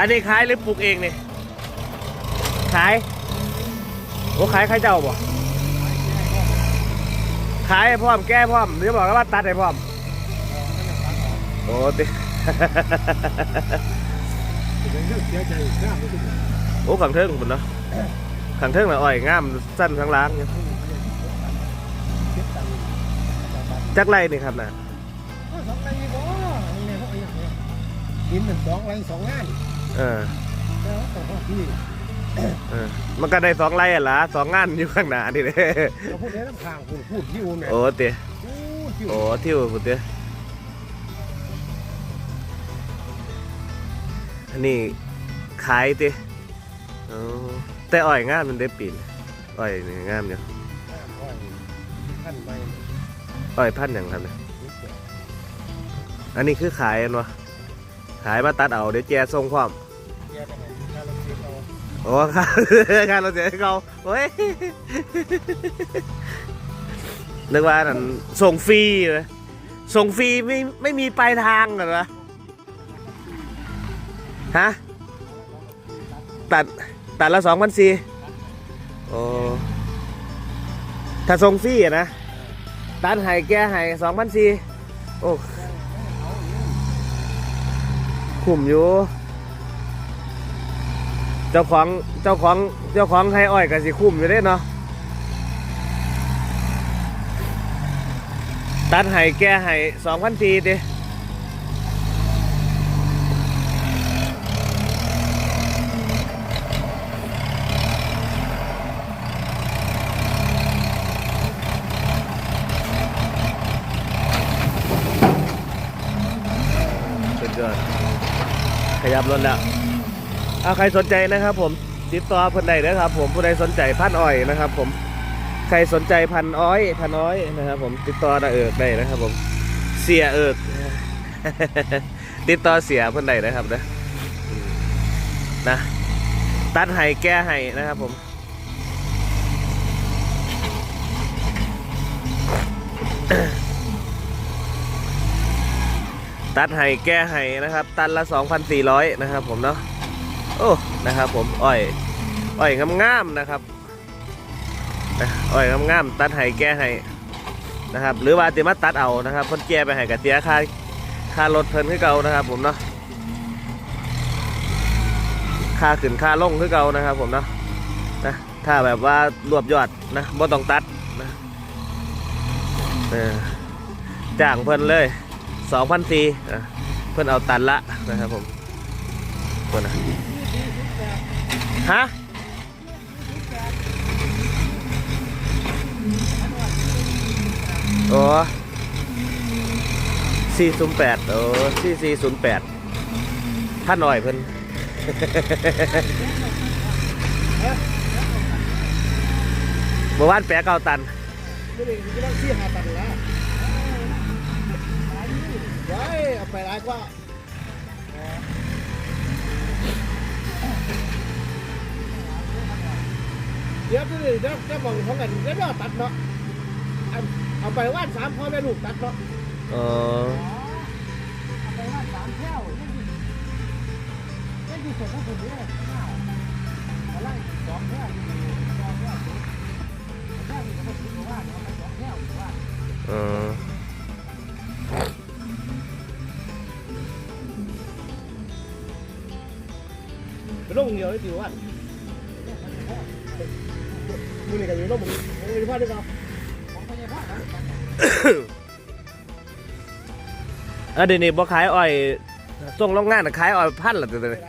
อันนี้ขายหรือปลูกเองเนี่ยขายโอ้ขายใครเจ้าบ่ขายให้พร้อมแก้พร้อมหรือบอกแล้วว่าตัดให้พร้อมโอ้ติเสียใจหน้าไม่ถูกโอ้ขังเทิงหมดเนาะขังเทิงน่ะอ้อยงามสั้นทั้งล้างจักไรนี่ครับนะสองไรบ่นี่ไงเขาเอาอย่างเงี้ยกินเป็นสองไรสองงาน เออแล้วต่อว่าพี่เออมันก็ได้สองไรอะล่ะสองงานอยู่ข้างหน้านี่เด้เราพูดได้น้ำทางพูดพูดที่อูนเนี่ยโอ้เตโอ้ที่โอ้ทิวพุเตอันนี้ขายเตอ๋อแต่อ้อยงามมันได้ปีนอ้อยนี่งามอยู่ท่านไปอ้อยพันธุ์อย่างครับเนี่ยอันนี้คือขายอันวะ ขายมาตัดเอาเดี๋ยวแจส่งความแกไปไหนถ้าเราเสียเราโอ้ครับการเราเสียให้เขาโอ้ยนึกว่านั่นส่งฟรีเลยส่งฟรีไม่ไม่มีปลายทางเหรอฮะตัดตัดละสองพันสี่โอ้ถ้าส่งฟรีอะนะตัดให้แกให้สองพันสี่โอ้ คุ้มอยู่ เจ้าของเจ้าของเจ้าของให้อ้อยกับสิคุ้มอยู่เด้เนาะตัดไห้แก้ไห้สองพันทีดิสุดยอด ขยับรถแล้วเอาใครสนใจนะครับ ผมติดต่อเพิ่นใดนะครับ ผมผู้ใดสนใจพันอ้อยนะครับ ผมใครสนใจพันอ้อยพันอ้อยนะครับ ผมติดต่อนาเอิกได้นะครับ ผมเสียเอิกติดต่อเสียเพิ่นใดนะครับนะนะตัดให้แก้ให้นะครับ ผม ตัดให้แก้ให้นะครับ ตันละ 2,400 นะครับผมเนาะโอ้นะครับผมอ้อยอ้อยงามๆนะครับอ้อยงามๆตัดให้แก้ให้นะครับ หรือว่าติมาตัดเอานะครับเพิ่นแก้ไปให้กับเตียค่าค่ารถเพิ่นคือเก่านะครับ ผมเนาะค่าขึ้นค่าลงคือเก่านะครับ ผมเนาะนะถ้าแบบว่ารวบยอดนะบ่ต้องตัดนะจ้างเพิ่นเลย 2,400นะเพิ่อนเอาตันละนะครับผมคนนะฮะโอ้สี่ศูนย์แปดโอ้สี่สี่ศูนย์แปดท่านหน่อยเพิ่นเมื่อวานแปะเก้าตันไม่ได้จะต้องเสียหาตันแล้ว กว่าเดี๋ยวจะเดี๋ยวจะบอกเขากันเดี๋ยวเราตัดเนาะเอาไปว่านสามพ่อแม่ลูกตัดเนาะเออเอาไปว่านสามแถวไม่อยู่ส่วนของผมเนี่ยมาไล่สองแถวสองแถ เป็นโรคเดียวที่ถือว่ามือนี่กันอยู่โรคมึงมึงมีพลาดด้วยเปล่าของพยาบาลนะเออเดี๋ยวนี้บ่ขายอ้อยส่งโรงงานน่ะขายอ้อยพันละเดี๋ยวนี้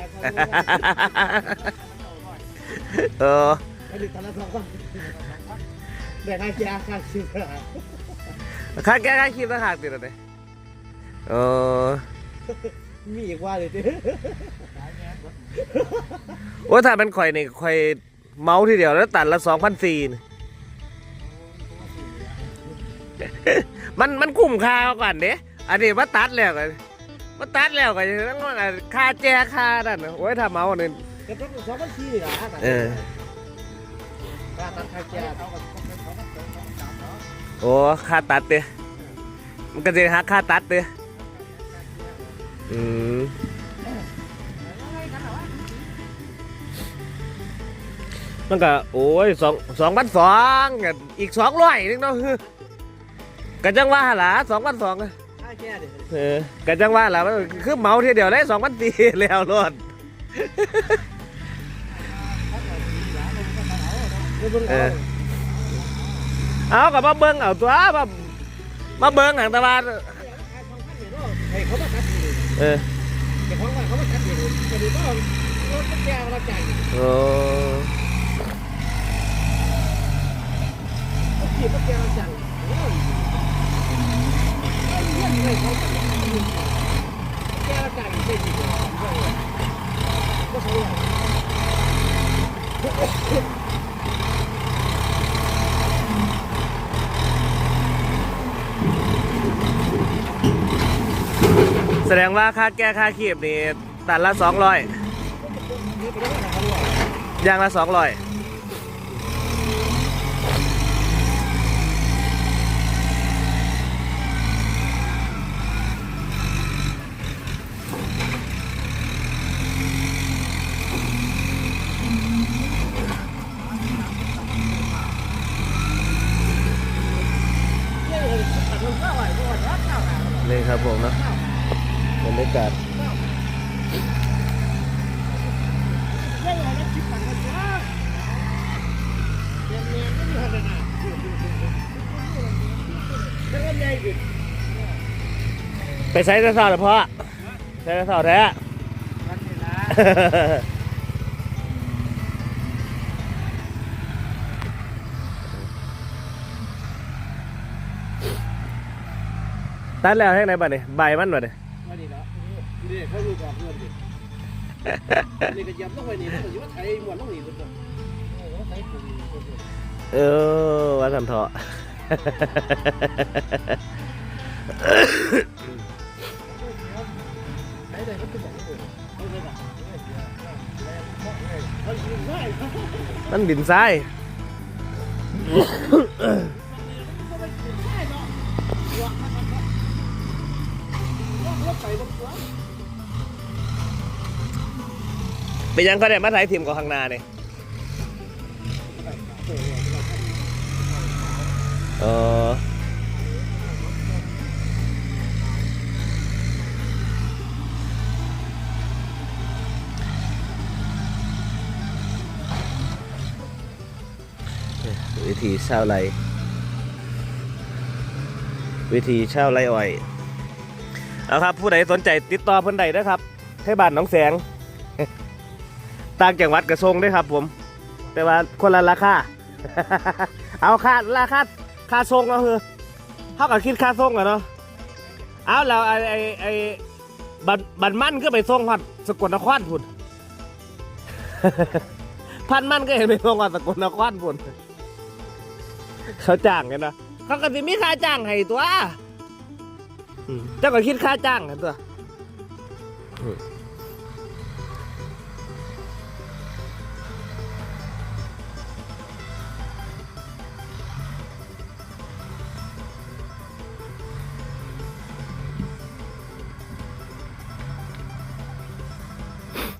เออไอ้ดิตอนนั้นเราก็แบ่งให้ยาค่าซื้อค่าแก้ค่าคิดต่างหากติดอะไรเออ มีอีกว่าเลยดิโอ้ถ้าเป็นข่อยนี่ข่อยเมาทีเดียวแล้วตัดละสองพันสี่มันมันคุ้มค่าเอาก่อนเด้อันนี้มาตัดแล้วกันมาตัดแล้วกันต้องว่าค่าแจค่านั่นน่ะโอ้ยถ้าเมาเนี่ยก็ต้องสองพันสี่นะเออค่าตัดค่าแก่โอ้ค่าตัดเด้มันก็จะหักค่าตัดเด้ อืมมันก็โอ้ยสองสองพันสองกอีกสองร้อยนึงเนาะกันจังว่าหล่ะสองพันสองกันกะจังว่าหล่ะคือเมาทีเดียวได้สองพันตีแล้วรอดเอากับมาเบิ้งเอาตัวมามาเบิ้งหางตะวัน เองเออแต่ของว่าเขามาคัดเองจะดูก็รถแกเราจ่ายโอ้เขาขี่รถแกเราจ่ายแล้วไอ้เรื่องเลยเขาแกเราจ่ายไม่ดีก็ใช่ แสดงว่าค่าแก้ค่าขีบนี่ตันละสองร้อยยางละสองร้อยนี่ครับผมนะ รรยากาศไปใช้แต่เสาเถอะพ่อใช้แต่เสาแท้ตัดแล้วให้ไหนบ้านี่ยใบมันบ้านี่นี่เนาะนี่เขาลูกออกเงินดิ นี่ก็ยับต้องไปนี่ต้องอยู่ว่าไทยหมดต้องหนีทุกคนโอ้ไทยปุ่นเออว่าสันเถาะไทยได้ก็เป็นอย่างนี้เขาเลยแบบเขายิงได้มันดินทราย เป็นยังก็ได้มาถ่ายทีมกับข้างหน้าเนี่ยเออวิธีเช่าไร วิธีเช่าไรอ่อย เอาครับ ผู้ใดสนใจติดต่อเพิ่อนใดนะครับให้บ้านหน้องแสง ต่างจังหวัดกระทรงด้วยครับ ผม แต่ว่าคนละราคา เอาค่าราคาค่าทรงก็คือเท่ากับคิดค่าทรงอะเนาะเอาแล้วไอ้ไอ้ไอบันบันมั่นก็ไปทรงพัดสกลนครพุ่นพันมั่นก็เห็นไปทรงพัดสกลนครพุ่นเขาจ้างกันนะเขาก็สิมีค่าจ้างให้ตัวเจ้าก็คิดค่าจ้างกันตัว